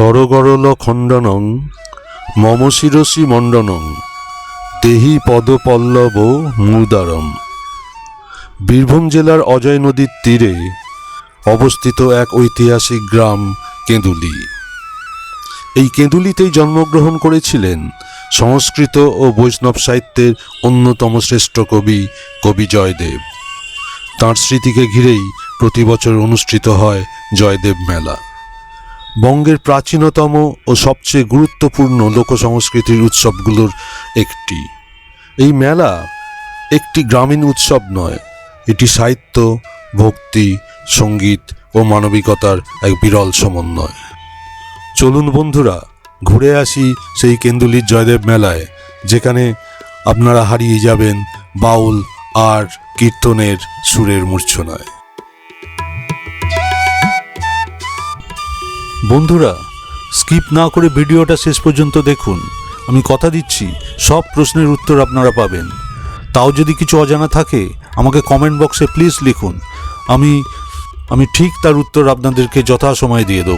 সরগরল খণ্ডনং, মম শিরসি মণ্ডনং, দেহি পদপল্লব মুদারম বীরভূম জেলার অজয় নদীর তীরে অবস্থিত এক ঐতিহাসিক গ্রাম কেঁদুলি। এই কেঁদুলিতেই জন্মগ্রহণ করেছিলেন সংস্কৃত ও বৈষ্ণব সাহিত্যের অন্যতম শ্রেষ্ঠ কবি কবি জয়দেব। তাঁর স্মৃতিকে ঘিরেই প্রতি বছর অনুষ্ঠিত হয় জয়দেব মেলা। বঙ্গের প্রাচীনতম ও সবচেয়ে গুরুত্বপূর্ণ লোকসংস্কৃতির উৎসবগুলোর একটি। এই মেলা একটি গ্রামীণ উৎসব নয়, এটি সাহিত্য, ভক্তি, সংগীত ও মানবিকতার এক বিরল সমন্বয়। চলুন বন্ধুরা, ঘুরে আসি সেই কেন্দুলির জয়দেব মেলায়, যেখানে আপনারা হারিয়ে যাবেন বাউল, আর কীর্তনের সুরের মূর্ছনায়। বন্ধুরা স্কিপ না করে ভিডিওটা শেষ পর্যন্ত দেখুন। আমি কথা দিচ্ছি, সব প্রশ্নের উত্তর আপনারা পাবেন। তাও যদি কিছু অজানা থাকে, আমাকে কমেন্ট বক্সে প্লিজ লিখুন। আমি আমি ঠিক তার উত্তর আপনাদেরকে যথাসময়ে দিয়ে দেবো।